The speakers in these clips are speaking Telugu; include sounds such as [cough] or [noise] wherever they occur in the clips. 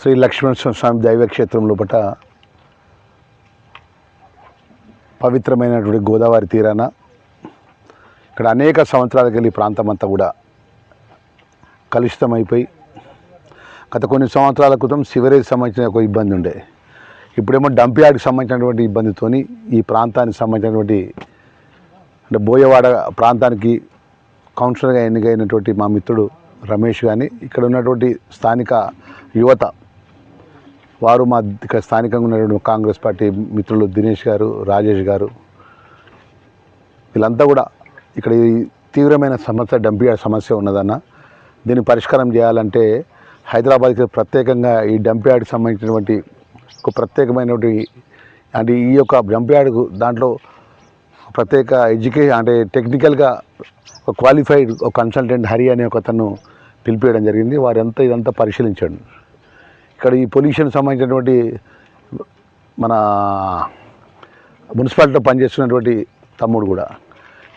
శ్రీ లక్ష్మణ స్వామి దైవక్షేత్రం లోపల పవిత్రమైనటువంటి గోదావరి తీరాన ఇక్కడ అనేక సంవత్సరాలకు వెళ్ళి ప్రాంతం అంతా కూడా కలుషితమైపోయి గత కొన్ని సంవత్సరాల క్రితం సివరేజ్ సంబంధించిన ఒక ఇబ్బంది ఉండే. ఇప్పుడేమో డంప్ యార్డ్కి సంబంధించినటువంటి ఇబ్బందితోని ఈ ప్రాంతానికి సంబంధించినటువంటి అంటే బోయవాడ ప్రాంతానికి కౌన్సిలర్గా ఎన్నికైనటువంటి మా మిత్రుడు రమేష్ కానీ ఇక్కడ ఉన్నటువంటి స్థానిక యువత వారు మా ఇక్కడ స్థానికంగా ఉన్నటువంటి కాంగ్రెస్ పార్టీ మిత్రులు దినేష్ గారు రాజేష్ గారు వీళ్ళంతా కూడా ఇక్కడ ఈ తీవ్రమైన సమస్య డంపింగ్ సమస్య ఉన్నదన్న. దీన్ని పరిష్కారం చేయాలంటే హైదరాబాద్కి ప్రత్యేకంగా ఈ డంప్యార్డ్కి సంబంధించినటువంటి ఒక ప్రత్యేకమైనటువంటి అంటే ఈ యొక్క డంప్యార్డ్కు దాంట్లో ప్రత్యేక ఎడ్యుకేషన్ అంటే టెక్నికల్గా ఒక క్వాలిఫైడ్ ఒక కన్సల్టెంట్ హరి అనే ఒక అతను పిలిపేయడం జరిగింది. వారంతా ఇదంతా పరిశీలించాడు. ఇక్కడ ఈ పొల్యూషన్ సంబంధించినటువంటి మన మున్సిపాలిటీలో పనిచేస్తున్నటువంటి తమ్ముడు కూడా.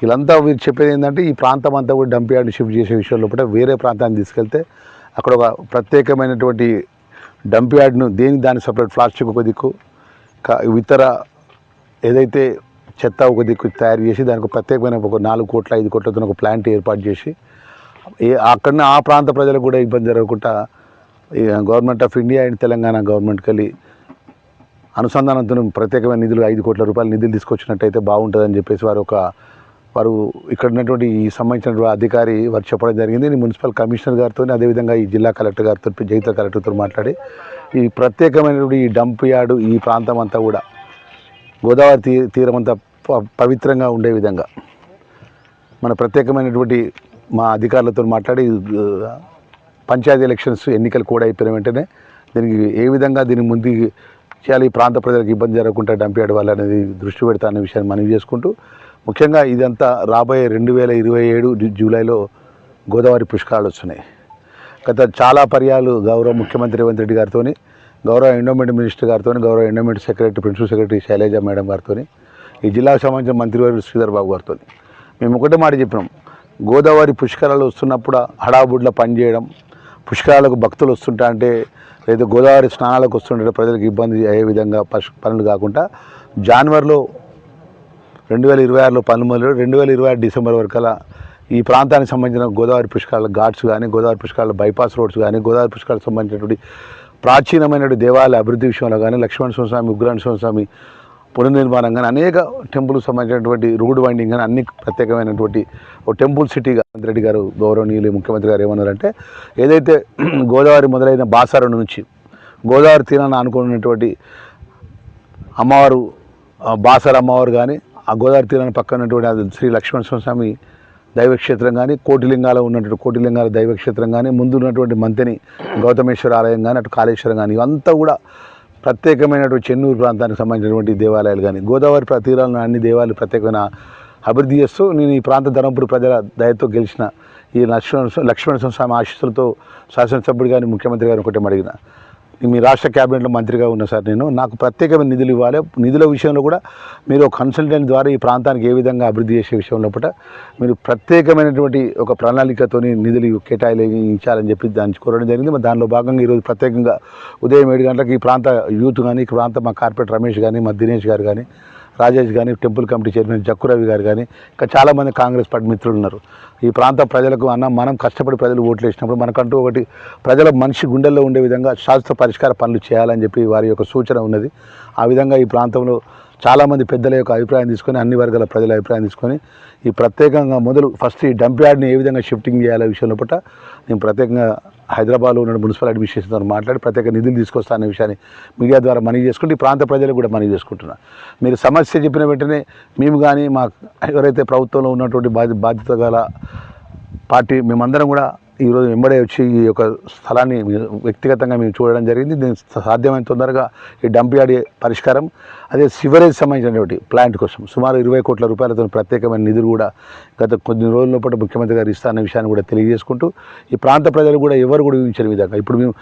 వీళ్ళంతా వీరు చెప్పేది ఏంటంటే ఈ ప్రాంతం అంతా కూడా డంప్ యార్డ్ షిఫ్ట్ చేసే విషయంలో కూడా వేరే ప్రాంతాన్ని తీసుకెళ్తే అక్కడ ఒక ప్రత్యేకమైనటువంటి డంప్ యార్డ్ను దేని దాని సపరేట్ ప్లాస్టిక్ ఒక దిక్కు ఇతర ఏదైతే చెత్త ఒక దిక్కు తయారు చేసి దానికి ప్రత్యేకమైన ఒక నాలుగు కోట్ల ఐదు కోట్లతో ఒక ప్లాంట్ ఏర్పాటు చేసి ఏ అక్కడనే ఆ ప్రాంత ప్రజలకు కూడా ఇబ్బంది జరగకుండా government of India and Telangana గవర్నమెంట్కి వెళ్ళి అనుసంధానంతో ప్రత్యేకమైన నిధులు ఐదు కోట్ల రూపాయల నిధులు తీసుకొచ్చినట్టయితే బాగుంటుందని చెప్పేసి వారు ఒక వారు ఇక్కడ ఉన్నటువంటి ఈ సంబంధించినటువంటి అధికారి వారు చెప్పడం జరిగింది. నేను మున్సిపల్ కమిషనర్ గారితో అదేవిధంగా ఈ జిల్లా కలెక్టర్ గారితో జగిత కలెక్టర్తో మాట్లాడి ఈ ప్రత్యేకమైనటువంటి ఈ డంప్ యార్డు ఈ ప్రాంతం అంతా కూడా గోదావరి తీ తీరం అంతా ప- పవిత్రంగా ఉండే విధంగా మన ప్రత్యేకమైనటువంటి మా అధికారులతో మాట్లాడి పంచాయతీ ఎలక్షన్స్ ఎన్నికలు కూడా అయిపోయిన వెంటనే దీనికి ఏ విధంగా దీన్ని ముందు చేయాలి ఈ ప్రాంత ప్రజలకు ఇబ్బంది జరగకుండా డంపేయడం వల్ల అనేది దృష్టి పెడతా అనే విషయాన్ని మనవి చేసుకుంటూ ముఖ్యంగా ఇదంతా రాబోయే రెండు వేల ఇరవై ఏడు జూలైలో గోదావరి పుష్కరాలు వస్తున్నాయి. గత చాలా పర్యాలు గౌరవ ముఖ్యమంత్రి రేవంత్ రెడ్డి గారితో గౌరవ ఎండోమెంట్ మినిస్టర్ గారితో గౌరవ endowment secretary principal secretary Shailaja madam గారితో ఈ జిల్లాకు సంబంధించిన మంత్రివర్యులు శ్రీధర్ బాబు గారితో మేము ఒకటే మాట చెప్పినాం. గోదావరి పుష్కరాలు వస్తున్నప్పుడు హడాబుడ్ల పనిచేయడం పుష్కరాలకు భక్తులు వస్తుంటా అంటే లేదా గోదావరి స్నానాలకు వస్తుంటే ప్రజలకు ఇబ్బంది అయ్యే విధంగా పశు పనులు కాకుండా జాన్వరిలో రెండు వేల ఇరవై ఆరులో పనులు మొదలు రెండు వేల ఇరవై ఆరు డిసెంబర్ వరకు ఈ ప్రాంతానికి సంబంధించిన గోదావరి పుష్కరాల ఘాట్స్ కానీ గోదావరి పుష్కరాల బైపాస్ రోడ్స్ కానీ గోదావరి పుష్కరాలకు సంబంధించినటువంటి ప్రాచీనమైనటువంటి దేవాలయ అభివృద్ధి విషయంలో కానీ లక్ష్మణ స్వామి ఉగ్రాణ స్వామి పునర్నిర్మాణం కానీ అనేక టెంపుల్ సంబంధించినటువంటి రోడ్ వైండింగ్ కానీ అన్ని ప్రత్యేకమైనటువంటి ఓ టెంపుల్ సిటీగా రేవంత్ రెడ్డి గారు గౌరవనీయులు ముఖ్యమంత్రి గారు ఏమన్నారంటే ఏదైతే [clears throat] గోదావరి మొదలైన బాసారం నుంచి గోదావరి తీరాన్ని అనుకున్నటువంటి అమ్మవారు బాసర అమ్మవారు కానీ ఆ గోదావరి తీరాన్ని పక్కన ఉన్నటువంటి అది శ్రీ లక్ష్మణ స్వామి దైవక్షేత్రం కానీ కోటిలింగాలో ఉన్నటువంటి కోటిలింగాల దైవక్షేత్రం కానీ ముందు ఉన్నటువంటి మంతెని గౌతమేశ్వర ఆలయం కానీ అటు కాళేశ్వరం కానీ ఇవంతా కూడా ప్రత్యేకమైనటువంటి చెన్నూరు ప్రాంతానికి సంబంధించినటువంటి దేవాలయాలు కానీ గోదావరి తీరాలను అన్ని దేవాలయాలు ప్రత్యేకమైన అభివృద్ధి చేస్తూ నేను ఈ ప్రాంత ధర్మపురి ప్రజల దయతో గెలిచిన ఈ లక్ష్మణ లక్ష్మణ స్వామి ఆశీస్సులతో శాసనసభ్యుడు కానీ ముఖ్యమంత్రి గారిని ఒకటే అడిగిన. మీ రాష్ట్ర క్యాబినెట్లో మంత్రిగా ఉన్న సార్ నేను నాకు ప్రత్యేకమైన నిధులు ఇవ్వాలి. నిధుల విషయంలో కూడా మీరు ఒక కన్సల్టెంట్ ద్వారా ఈ ప్రాంతానికి ఏ విధంగా అభివృద్ధి చేసే విషయంలో కూడా మీరు ప్రత్యేకమైనటువంటి ఒక ప్రణాళికతోని నిధులు కేటాయించాలని చెప్పి దాన్ని కోరడం జరిగింది. మరి దానిలో భాగంగా ఈరోజు ప్రత్యేకంగా ఉదయం ఏడు గంటలకు ఈ ప్రాంత యూత్ కానీ ఈ ప్రాంత మా కార్పొరేట్ రమేష్ కానీ మా దినేష్ గారు కానీ రాజేష్ కానీ టెంపుల్ కమిటీ చైర్మన్ జక్కురవి గారు కానీ ఇంకా చాలామంది కాంగ్రెస్ పార్టీ మిత్రులు ఉన్నారు ఈ ప్రాంత ప్రజలకు అన్న మనం కష్టపడి ప్రజలు ఓట్లు వేసినప్పుడు మనకంటూ ఒకటి ప్రజల మనిషి గుండెల్లో ఉండే విధంగా శాశ్వత పరిష్కార పనులు చేయాలని చెప్పి వారి యొక్క సూచన ఉన్నది. ఆ విధంగా ఈ ప్రాంతంలో చాలామంది పెద్దల యొక్క అభిప్రాయం తీసుకొని అన్ని వర్గాల ప్రజల అభిప్రాయం తీసుకొని ఈ ప్రత్యేకంగా మొదలు ఫస్ట్ ఈ డంప్ యార్డ్ని ఏ విధంగా షిఫ్టింగ్ చేయాలనే విషయంలో పట్ల నేను ప్రత్యేకంగా హైదరాబాద్లో ఉన్న మున్సిపల్ అడ్మినిస్ట్రేషన్తో మాట్లాడి ప్రత్యేక నిధులు తీసుకొస్తా అనే విషయాన్ని మీడియా ద్వారా మనవి చేసుకుంటే ఈ ప్రాంత ప్రజలు కూడా మనవి చేసుకుంటున్నా. మీరు సమస్య చెప్పిన వెంటనే మేము కానీ మా ఎవరైతే ప్రభుత్వంలో ఉన్నటువంటి బాధ్య బాధ్యత గల పార్టీ మేమందరం కూడా ఈరోజు వెంబడే వచ్చి ఈ యొక్క స్థలాన్ని వ్యక్తిగతంగా మేము చూడడం జరిగింది. దీని సాధ్యమైన తొందరగా ఈ డంప్ యార్డ్ పరిష్కారం. అదే సివరేజ్ సంబంధించినటువంటి ప్లాంట్ కోసం సుమారు ఇరవై కోట్ల రూపాయలతో ప్రత్యేకమైన నిధులు కూడా గత కొన్ని రోజుల పాటు ముఖ్యమంత్రి గారు ఇస్తారన్న విషయాన్ని కూడా తెలియజేసుకుంటూ ఈ ప్రాంత ప్రజలు కూడా ఎవరు కూడా ఊహించిన విధంగా ఇప్పుడు మేము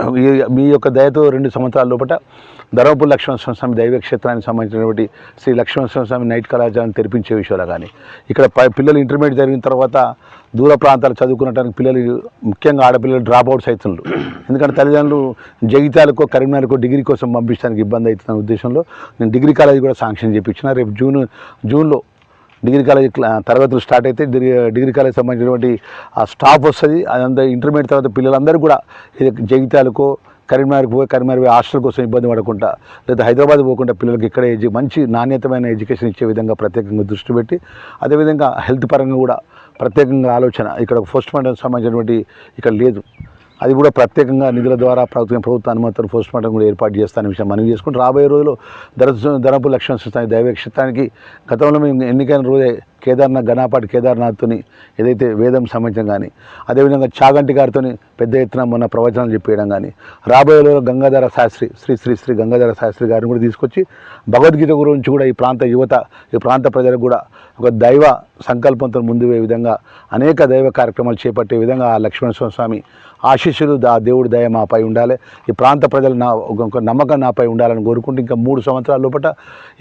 [clears throat] మీ యొక్క దయతో రెండు సంవత్సరాల లోపల ధర్మపురి లక్ష్మణ స్వామి దైవ క్షేత్రానికి సంబంధించినటువంటి శ్రీ లక్ష్మణ స్వామి నైట్ కళాశాలను తెరిపించే విషయంలో కానీ ఇక్కడ పిల్లలు ఇంటర్మీడియట్ జరిగిన తర్వాత దూర ప్రాంతాలు చదువుకునేటానికి పిల్లలు ముఖ్యంగా ఆడపిల్లలు డ్రాప్ అవుట్స్ అవుతున్నారు ఎందుకంటే తల్లిదండ్రులు జగిత్యాలకో కరీంనగర్కో డిగ్రీ కోసం పంపించడానికి ఇబ్బంది అవుతున్న ఉద్దేశంలో నేను డిగ్రీ కాలేజ్ కూడా శాంక్షన్ చేయించిన రేపు జూన్ జూన్లో డిగ్రీ కాలేజ్ తరగతులు స్టార్ట్ అయితే డిగ్రీ కాలేజ్ సంబంధించినటువంటి ఆ స్టాఫ్ వస్తుంది. అదంతా ఇంటర్మీడియట్ తర్వాత పిల్లలందరూ కూడా జగిత్యాలకో కరీంనగర్కి పోయి కరీంనగర్ హాస్టల్ కోసం ఇబ్బంది పడకుండా లేదా హైదరాబాద్ పోకుండా పిల్లలకి ఇక్కడే మంచి నాణ్యతమైన ఎడ్యుకేషన్ ఇచ్చే విధంగా ప్రత్యేకంగా దృష్టి పెట్టి అదేవిధంగా హెల్త్ పరంగా కూడా ప్రత్యేకంగా ఆలోచన. ఇక్కడ పోస్ట్ మార్టం సంబంధించినటువంటి ఇక్కడ లేదు. అది కూడా ప్రత్యేకంగా నిధుల ద్వారా ప్రభుత్వం ప్రభుత్వ అనుమతులు పోస్ట్ మార్టం కూడా ఏర్పాటు చేస్తానని విషయం మనం చేసుకుంటూ రాబోయే రోజుల్లో ధర ధనపు లక్ష్యం స్థాయి దైవక్షేత్రానికి గతంలో మేము ఎన్నికైన రోజే కేదార్నాథ్ గణాపాటి కేదార్నాథ్తోని ఏదైతే వేదం సంబంధించడం కానీ అదేవిధంగా చాగంటి గారితో పెద్ద ఎత్తున మొన్న ప్రవచనాలు చెప్పేయడం కానీ రాబోయే రోజుల్లో గంగాధర శాస్త్రి శ్రీ శ్రీ శ్రీ గంగాధర శాస్త్రి గారిని కూడా తీసుకొచ్చి భగవద్గీత గురించి కూడా ఈ ప్రాంత యువత ఈ ప్రాంత ప్రజలకు కూడా ఒక దైవ సంకల్పంతో ముందు విధంగా అనేక దైవ కార్యక్రమాలు చేపట్టే విధంగా ఆ లక్ష్మణ స్వామి ఆశీస్సులు దా దేవుడి దయ మాపై ఉండాలి. ఈ ప్రాంత ప్రజలు నా ఒక నమ్మకం నాపై ఉండాలని కోరుకుంటూ ఇంకా మూడు సంవత్సరాల లోపల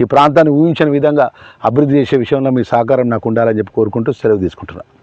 ఈ ప్రాంతాన్ని ఊహించిన విధంగా అభివృద్ధి చేసే విషయంలో మీ సహకారం నాకు ఉండాలని చెప్పి కోరుకుంటూ సెలవు తీసుకుంటున్నాను